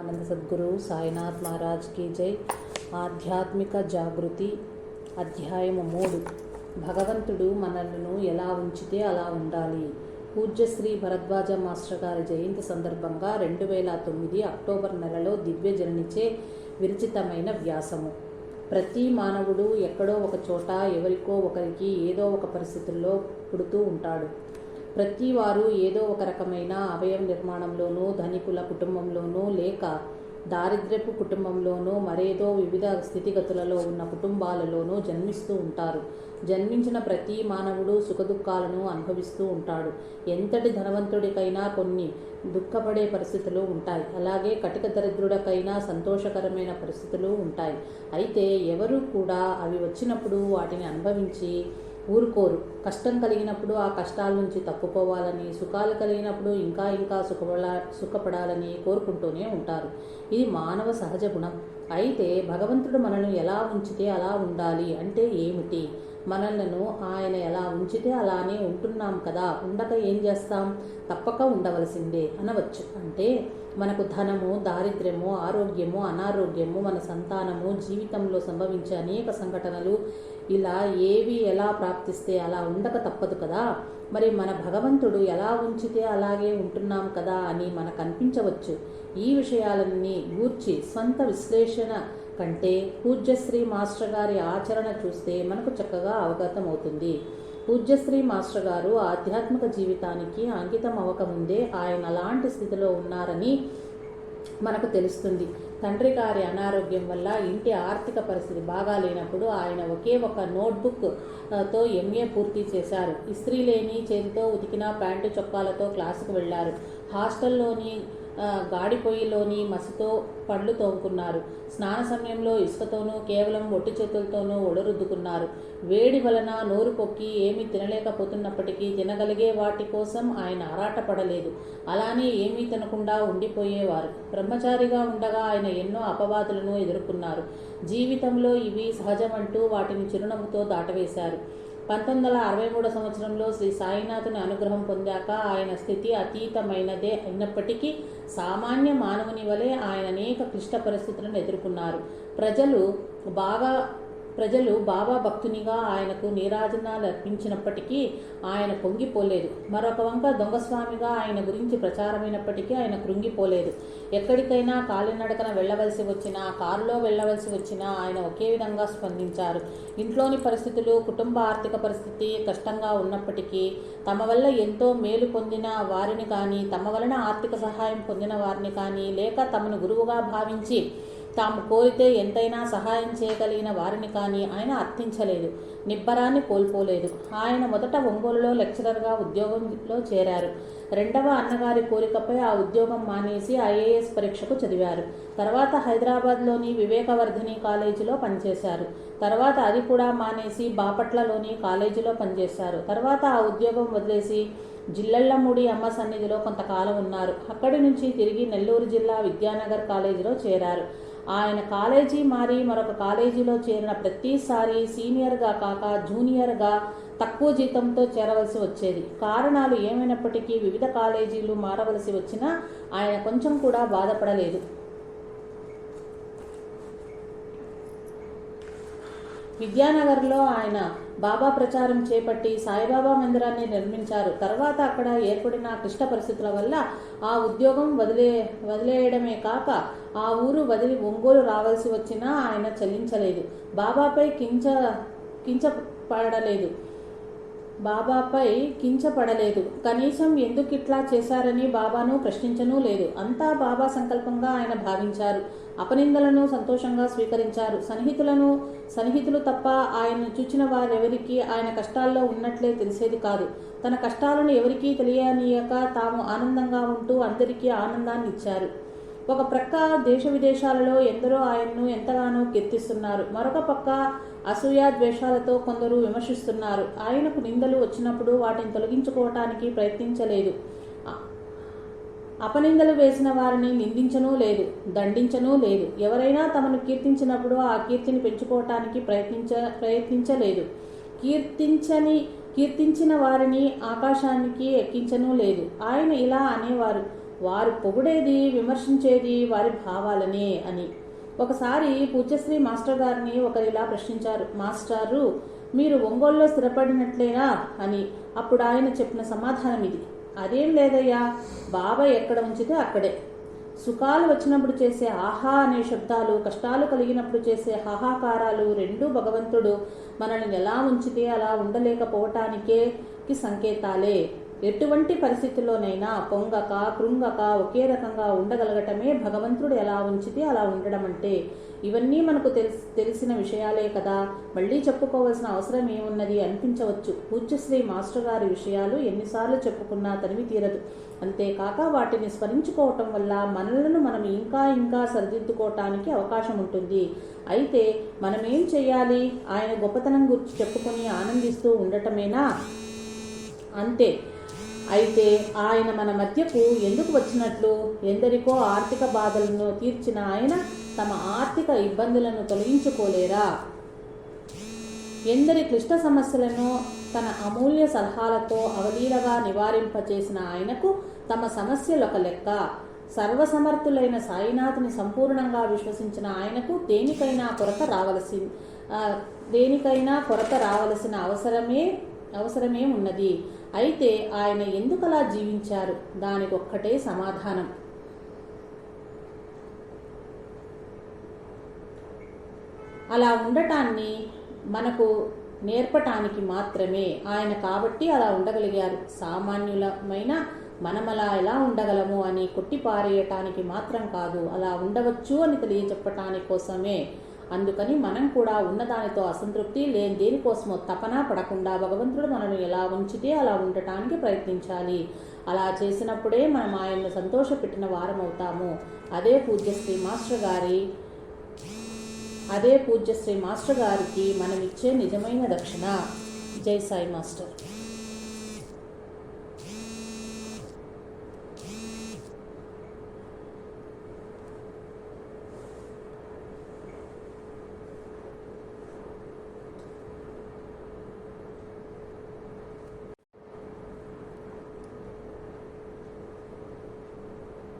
ఆనంద సద్గురు సాయినాథ్ మహారాజ్ కీ జై. ఆధ్యాత్మిక జాగృతి అధ్యాయము మూడు. భగవంతుడు మనలను ఎలా ఉంచితే అలా ఉండాలి. పూజ్యశ్రీ భరద్వాజ మాస్టర్ గారి జయంతి సందర్భంగా రెండు వేల తొమ్మిది అక్టోబర్ నెలలో దివ్య జననిచే విరచితమైన వ్యాసము. ప్రతి మానవుడు ఎక్కడో ఒక చోట ఎవరికో ఒకరికి ఏదో ఒక పరిస్థితుల్లో పుడుతూ ఉంటాడు. ప్రతి వారు ఏదో ఒక రకమైన అవయవ నిర్మాణంలోనూ ధనికుల కుటుంబంలోనూ లేక దారిద్ర్యపు కుటుంబంలోనూ మరేదో వివిధ స్థితిగతులలో ఉన్న కుటుంబాలలోనూ జన్మిస్తూ ఉంటారు. జన్మించిన ప్రతి మానవుడు సుఖదుఖాలను అనుభవిస్తూ ఉంటాడు. ఎంతటి ధనవంతుడికైనా కొన్ని దుఃఖపడే పరిస్థితులు ఉంటాయి. అలాగే కటిక దరిద్రుడికైనా సంతోషకరమైన పరిస్థితులు ఉంటాయి. అయితే ఎవరు కూడా అవి వచ్చినప్పుడు వాటిని అనుభవించి ఊరుకోరు. కష్టం కలిగినప్పుడు ఆ కష్టాల నుంచి తప్పుకోవాలని సుఖాలు కలిగినప్పుడు ఇంకా ఇంకా సుఖపడా సుఖపడాలని కోరుకుంటూనే ఉంటారు. ఇది మానవ సహజ గుణం. అయితే భగవంతుడు మనల్ని ఎలా ఉంచితే అలా ఉండాలి అంటే ఏమిటి? మనలను ఆయన ఎలా ఉంచితే అలానే ఉంటున్నాం కదా ఉండక ఏం చేస్తాం? తప్పక ఉండవలసిందే అనవచ్చు. అంటే మనకు ధనము దారిద్ర్యము ఆరోగ్యము అనారోగ్యము మన సంతానము జీవితంలో సంభవించే అనేక సంఘటనలు ఇలా ఏవి ఎలా ప్రాప్తిస్తే అలా ఉండక తప్పదు కదా. మరి మన భగవంతుడు ఎలా ఉంచితే అలాగే ఉంటున్నాం కదా అని మనకు అనిపించవచ్చు ఈ విషయాలన్నీ గూర్చి స్వంత విశ్లేషణ కంటే పూజ్యశ్రీ మాస్టర్ గారి ఆచరణ చూస్తే మనకు చక్కగా అవగతం అవుతుంది పూజ్యశ్రీ మాస్టర్ గారు ఆధ్యాత్మిక జీవితానికి అంకితం అవ్వకముందే ఆయన అలాంటి స్థితిలో ఉన్నారని మనకు తెలుస్తుంది. తండ్రి గారి అనారోగ్యం వల్ల ఇంటి ఆర్థిక పరిస్థితి బాగాలేనప్పుడు ఆయన ఒకే ఒక నోట్బుక్తో ఎంఏ పూర్తి చేశారు. ఇస్త్రీ లేని చేతితో ఉతికిన ప్యాంటు చొక్కాలతో క్లాసుకు వెళ్ళారు. హాస్టల్లోని గాడి పొయ్యిలోని మసితో పండ్లు తోముకున్నారు. స్నాన సమయంలో ఇసుకతోనూ కేవలం ఒట్టి చేతులతోనూ ఒడరుద్దుకున్నారు వేడి వలన నోరు పొక్కి ఏమీ తినలేకపోతున్నప్పటికీ తినగలిగే వాటి కోసం ఆయన ఆరాటపడలేదు. అలానే ఏమీ తినకుండా ఉండిపోయేవారు. బ్రహ్మచారిగా ఉండగా ఆయన ఎన్నో అపవాదులను ఎదుర్కొన్నారు. జీవితంలో ఇవి సహజమంటూ వాటిని చిరునవ్వుతో దాటవేశారు. పంతొమ్మిది వందల అరవై మూడు సంవత్సరంలో శ్రీ సాయినాథుని అనుగ్రహం పొందాక ఆయన స్థితి అతీతమైనదే అయినప్పటికీ సామాన్య మానవుని వలె ఆయన అనేక క్లిష్ట పరిస్థితులను ఎదుర్కొన్నారు. ప్రజలు బాగా ప్రజలు బాబా భక్తునిగా ఆయనకు నీరాజనాలు అర్పించినప్పటికీ ఆయన పొంగిపోలేదు మరొక వంక దొంగస్వామిగా ఆయన గురించి ప్రచారమైనప్పటికీ ఆయన కృంగిపోలేదు. ఎక్కడికైనా కాలినడకన వెళ్ళవలసి వచ్చినా కారులో వెళ్ళవలసి వచ్చినా ఆయన ఒకే విధంగా స్పందించారు. ఇంట్లోని పరిస్థితులు కుటుంబ ఆర్థిక పరిస్థితి కష్టంగా ఉన్నప్పటికీ తమ వల్ల ఎంతో మేలు పొందిన వారిని కానీ తమ వలన ఆర్థిక సహాయం పొందిన వారిని కానీ లేక తమను గురువుగా భావించి తాము కోరితే ఎంతైనా సహాయం చేయగలిగిన వారిని కానీ ఆయన అర్థించలేదు. నిబ్బరాన్ని కోల్పోలేదు. ఆయన మొదట ఒంగోలులో లెక్చరర్గా ఉద్యోగంలో చేరారు. రెండవ అన్నగారి కోరికపై ఆ ఉద్యోగం మానేసి ఐఏఎస్ పరీక్షకు చదివారు. తర్వాత హైదరాబాద్లోని వివేకవర్ధిని కాలేజీలో పనిచేశారు. తర్వాత అది కూడా మానేసి బాపట్లలోని కాలేజీలో పనిచేశారు. తర్వాత ఆ ఉద్యోగం వదిలేసి జిల్లెళ్ళమూడి అమ్మ సన్నిధిలో కొంతకాలం ఉన్నారు. అక్కడి నుంచి తిరిగి నెల్లూరు జిల్లా విద్యానగర్ కాలేజీలో చేరారు. ఆయన కాలేజీ మారి మరొక కాలేజీలో చేరిన ప్రతిసారి సీనియర్గా కాక జూనియర్గా తక్కువ జీతంతో చేరవలసి వచ్చేది. కారణాలు ఏమైనప్పటికీ వివిధ కాలేజీలు మారవలసి వచ్చినా ఆయన కొంచెం కూడా బాధపడలేదు. విద్యానగర్లో ఆయన బాబా ప్రచారం చేపట్టి సాయిబాబా మందిరాన్ని నిర్మించారు. తర్వాత అక్కడ ఏర్పడిన క్లిష్ట పరిస్థితుల వల్ల ఆ ఉద్యోగం వదిలే వదిలేయడమే కాక ఆ ఊరు వదిలి ఒంగోలు రావాల్సి వచ్చినా ఆయన చెల్లించలేదు. బాబాపై కించ కించపడలేదు. బాబాపై కించపడలేదు. కనీసం ఎందుకు ఇట్లా చేశారని బాబాను ప్రశ్నించనూ లేదు. అంతా బాబా సంకల్పంగా ఆయన భావించారు. అపనిందలను సంతోషంగా స్వీకరించారు. సన్నిహితులను సన్నిహితులు తప్ప ఆయన చూచిన వారెవరికి ఆయన కష్టాల్లో ఉన్నట్లే తెలిసేది కాదు. తన కష్టాలను ఎవరికీ తెలియనీయక తాము ఆనందంగా ఉంటూ అందరికీ ఆనందాన్ని ఇచ్చారు ఒక ప్రక్క దేశ విదేశాలలో ఎందరో ఆయన్ను ఎంతగానో కీర్తిస్తున్నారు మరొక పక్క అసూయ ద్వేషాలతో కొందరు విమర్శిస్తున్నారు. ఆయనకు నిందలు వచ్చినప్పుడు వాటిని తొలగించుకోవటానికి ప్రయత్నించలేదు. అపనిందలు వేసిన వారిని నిందించనూ లేదు దండించనూ లేదు. ఎవరైనా తమను కీర్తించినప్పుడు ఆ కీర్తిని పెంచుకోవటానికి ప్రయత్నించ ప్రయత్నించలేదు. కీర్తించని కీర్తించిన వారిని ఆకాశానికి ఎక్కించనూ లేదు. ఆయన ఇలా అనేవారు. వారు పొగిడేది విమర్శించేది వారి భావాలనే అని. ఒకసారి పూజ్యశ్రీ మాస్టర్ గారిని ఒకరు ఇలా ప్రశ్నించారు మాస్టారు మీరు ఒంగోలులో స్థిరపడినట్లేనా? అని. అప్పుడు ఆయన చెప్పిన సమాధానం ఇది. అదేం లేదయ్యా బాబాయ్ ఎక్కడ ఉంచితే అక్కడే. సుఖాలు వచ్చినప్పుడు చేసే ఆహా అనే శబ్దాలు కష్టాలు కలిగినప్పుడు చేసే హాహాకారాలు రెండూ భగవంతుడు మనల్ని ఎలా ఉంచితే అలా ఉండలేకపోవటానికే సంకేతాలే. ఎటువంటి పరిస్థితుల్లోనైనా పొంగక కృంగక ఒకే రకంగా ఉండగలగటమే భగవంతుడు ఎలా ఉంచితే అలా ఉండడం అంటే. ఇవన్నీ మనకు తెలిసి తెలిసిన విషయాలే కదా. మళ్ళీ చెప్పుకోవాల్సిన అవసరం ఏమున్నది అనిపించవచ్చు. పూజ్యశ్రీ మాస్టర్ గారి విషయాలు ఎన్నిసార్లు చెప్పుకున్నా తనివి తీరదు. అంతేకాక వాటిని స్మరించుకోవటం వల్ల మనలను మనం ఇంకా ఇంకా సరిదిద్దుకోవటానికి అవకాశం ఉంటుంది. అయితే మనమేం చేయాలి? ఆయన గొప్పతనం గురించి చెప్పుకొని ఆనందిస్తూ ఉండటమేనా? అంతే. అయితే ఆయన మన మధ్యకు ఎందుకు వచ్చినట్లు? ఎందరికో ఆర్థిక బాధలను తీర్చిన ఆయన తమ ఆర్థిక ఇబ్బందులను తొలగించుకోలేరా? ఎందరి క్లిష్ట సమస్యలను తన అమూల్య సలహాలతో అవలీలగా నివారింపచేసిన ఆయనకు తమ సమస్యలొక లెక్క. సర్వసమర్థులైన సాయినాథుని సంపూర్ణంగా విశ్వసించిన ఆయనకు దేనికైనా కొరత రావలసి దేనికైనా కొరత రావలసిన అవసరమే అవసరమే ఉన్నది. అయితే ఆయన ఎందుకలా జీవించారు? దానికొక్కటే సమాధానం. అలా ఉండటాన్ని మనకు నేర్పటానికి మాత్రమే ఆయన కాబట్టి అలా ఉండగలిగారు. సామాన్యులమైన మనం అలా ఎలా ఉండగలము అని కొట్టిపారేయటానికి మాత్రం కాదు. అలా ఉండవచ్చు అని తెలియచెప్పటానికి కోసమే అందుకని మనం కూడా ఉన్నదానితో అసంతృప్తి లేని దేనికోసమో తపన పడకుండా భగవంతుడు మనను ఎలా ఉంచితే అలా ఉండటానికి ప్రయత్నించాలి. అలా చేసినప్పుడే మనం ఆయన్ను సంతోషపెట్టిన వారం అవుతాము అదే పూజ్యశ్రీ మాస్టర్ గారి అదే పూజ్యశ్రీ మాస్టర్ గారికి మనం ఇచ్చే నిజమైన దక్షిణ జై సాయి మాస్టర్.